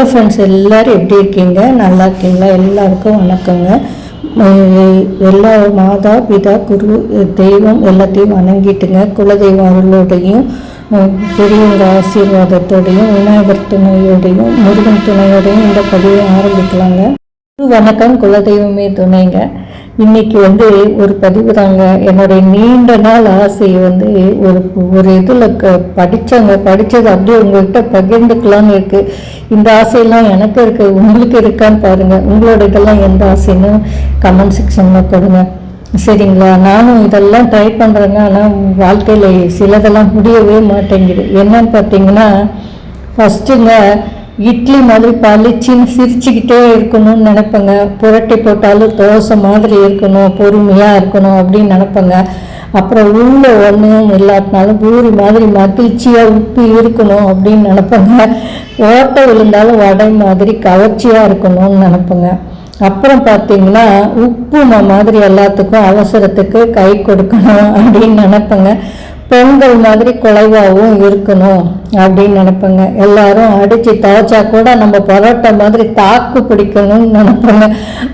Hello friends எல்லோரும் எப்படி இருக்கீங்க? நல்லா இருக்கீங்களா? எல்லாருக்கும் வணக்கங்க. எல்லா மாதா பிதா குரு தெய்வம் எல்லாத்தையும் வணங்கிட்டுங்க. குலதெய்வம் அருளோடையும் பெரியவங்க ஆசீர்வாதத்தோடையும் விநாயகர் துணையோடையும் முருகன் துணையோடையும் இந்த பதிவை ஆரம்பிக்கலாங்க. வணக்கம் குலதெய்வமே துணைங்க. இன்னைக்கு வந்து ஒரு பதிவு தாங்க. என்னுடைய நீண்ட நாள் ஆசை வந்து ஒரு ஒரு இதில் க படித்தாங்க படித்தது அப்படியே உங்கள்கிட்ட பகிர்ந்துக்கலான்னு இருக்கு. இந்த ஆசையெல்லாம் எனக்கு இருக்கு உங்களுக்கு இருக்கான்னு பாருங்க. உங்களோட இதெல்லாம் எந்த ஆசைன்னு கமெண்ட் செக்ஷனில் கொடுங்க. சரிங்களா? நானும் இதெல்லாம் ட்ரை பண்ணுறேங்க ஆனால் வாழ்க்கையில் சிலதெல்லாம் முடியவே மாட்டேங்குது. என்னன்னு பார்த்தீங்கன்னா ஃபஸ்ட்டுங்க இட்லி மாதிரி பளிச்சுன்னு சிரிச்சுக்கிட்டே இருக்கணும்னு நினைப்பேங்க. புரட்டி போட்டாலும் தோசை மாதிரி இருக்கணும் பொறுமையாக இருக்கணும் அப்படின்னு நினைப்பேங்க. அப்புறம் உள்ள ஒன்றும் இல்லாட்டினாலும் பூரி மாதிரி மகிழ்ச்சியாக உப்பி இருக்கணும் அப்படின்னு நினைப்பேங்க. ஓட்டை விழுந்தாலும் வடை மாதிரி கவர்ச்சியாக இருக்கணும்னு நினைப்பேங்க. அப்புறம் பார்த்தீங்கன்னா உப்புமா மாதிரி எல்லாத்துக்கும் அவசரத்துக்கு கை கொடுக்கணும் அப்படின்னு நினைப்பேங்க. பெண்கள் மாதிரி குலைவாகவும் இருக்கணும் அப்படின்னு நினைப்பேங்க. எல்லாரும் அடித்து துவைச்சா கூட நம்ம பரோட்டா மாதிரி தாக்கு பிடிக்கணும்னு நினைப்பேங்க.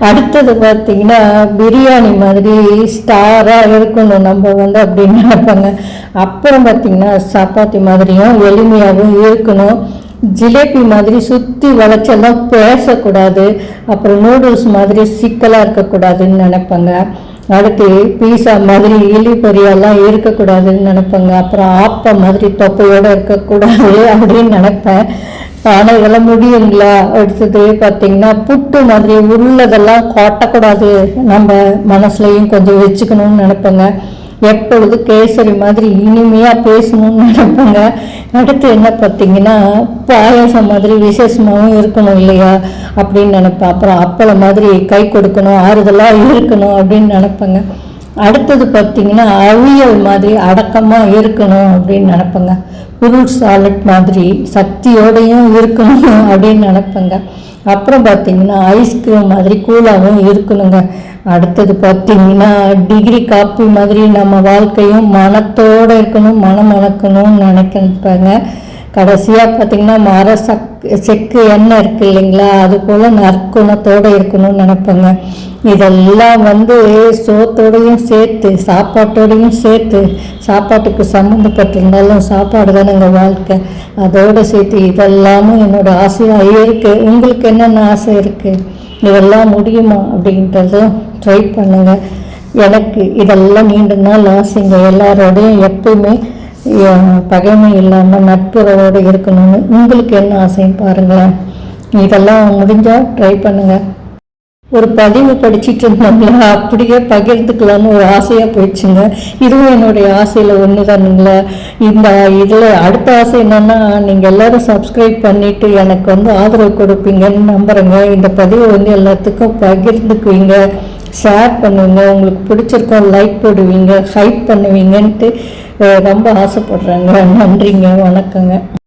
அடுத்தது பார்த்தீங்கன்னா பிரியாணி மாதிரி ஸ்டாராக இருக்கணும் நம்ம வந்து அப்படின்னு நினைப்பேங்க. அப்புறம் பார்த்தீங்கன்னா சப்பாத்தி மாதிரியும் எளிமையாகவும் இருக்கணும். ஜிலேபி மாதிரி சுற்றி வளைச்செல்லாம் பேசக்கூடாது. அப்புறம் நூடுல்ஸ் மாதிரி சிக்கலாக இருக்கக்கூடாதுன்னு நினைப்பேங்க. அடுத்து பீஸா மாதிரி இலி பொரியெல்லாம் இருக்கக்கூடாதுன்னு நினைப்பேங்க. அப்புறம் ஆப்பம் மாதிரி தொப்பையோடு இருக்கக்கூடாது அப்படின்னு நினைப்பேன். ஆனால் இதெல்லாம் முடியுங்களா? அடுத்தது பார்த்தீங்கன்னா புட்டு மாதிரி உள்ளதெல்லாம் கொட்டக்கூடாது. நம்ம மனசுலையும் கொஞ்சம் வச்சுக்கணும்னு நினைப்பேங்க. எப்பொழுது கேசரி மாதிரி இனிமையாக பேசணும்னு நினைப்பேங்க. அடுத்து என்ன பார்த்தீங்கன்னா பாயாசம் மாதிரி விசேஷமாகவும் இருக்கணும் இல்லையா அப்படின்னு நினைப்பேன் அப்புறம் அப்பளம் மாதிரி கை கொடுக்கணும் ஆறுதலாக இருக்கணும் அப்படின்னு நினைப்பேங்க. அடுத்தது பார்த்தீங்கன்னா அவியல் மாதிரி அடக்கமாக இருக்கணும் அப்படின்னு நினப்பங்க. ஃப்ரூட் சாலட் மாதிரி சக்தியோடையும் இருக்கணும் அப்படின்னு நினப்பங்க. அப்புறம் பார்த்தீங்கன்னா ஐஸ்கிரீம் மாதிரி கூலாகவும் இருக்கணுங்க. அடுத்தது பார்த்தீங்கன்னா டிகிரி காப்பி மாதிரி நம்ம வாழ்க்கையும் மனத்தோடு இருக்கணும் மனம் மணக்கணும்னு நினைக்கிறப்பாங்க. கடைசியாக பார்த்தீங்கன்னா மர சக் செக்கு எண்ணெய் இருக்கு இல்லைங்களா? அது போல் நற்குணத்தோடு இருக்கணும்னு நினைப்பேங்க. இதெல்லாம் வந்து சோத்தோடையும் சேர்த்து சாப்பாட்டோடையும் சேர்த்து சாப்பாட்டுக்கு சம்மந்தப்பட்டிருந்தாலும் சாப்பாடு தானே எங்கள் வாழ்க்கை. அதோடு சேர்த்து இதெல்லாமும் என்னோட ஆசையாக இருக்குது உங்களுக்கு என்னென்ன ஆசை இருக்குது இதெல்லாம் முடியுமா அப்படின்றதும் ட்ரை பண்ணுங்க. எனக்கு இதெல்லாம் நீண்ட நாள் ஆசைங்க. எல்லாரோடையும் எப்பயுமே பகைமை இல்லாமல் நட்புறவோடு இருக்கணும்னு உங்களுக்கு என்ன ஆசைன்னு பாருங்களேன். இதெல்லாம் முடிஞ்சால் ட்ரை பண்ணுங்கள் ஒரு பதிவு படிச்சிட்டு இருந்தோம்ல அப்படியே பகிர்ந்துக்கலாம்னு ஒரு ஆசையாக போயிடுச்சுங்க. இதுவும் என்னுடைய ஆசையில் ஒன்று தானுங்களா இந்த இதில் அடுத்த ஆசை என்னென்னா நீங்கள் எல்லோரும் சப்ஸ்கிரைப் பண்ணிவிட்டு எனக்கு வந்து ஆதரவு கொடுப்பீங்கன்னு நம்புகிறேங்க இந்த பதிவை வந்து எல்லாத்துக்கும் பகிர்ந்துக்குவீங்க. ஷேர் பண்ணுவீங்க உங்களுக்கு பிடிச்சிருக்கோம் லைக் போடுவீங்க ஹைப் பண்ணுவீங்கன்ட்டு ரொம்ப ஆசைப்படுறேங்க. நன்றிங்க வணக்கங்க.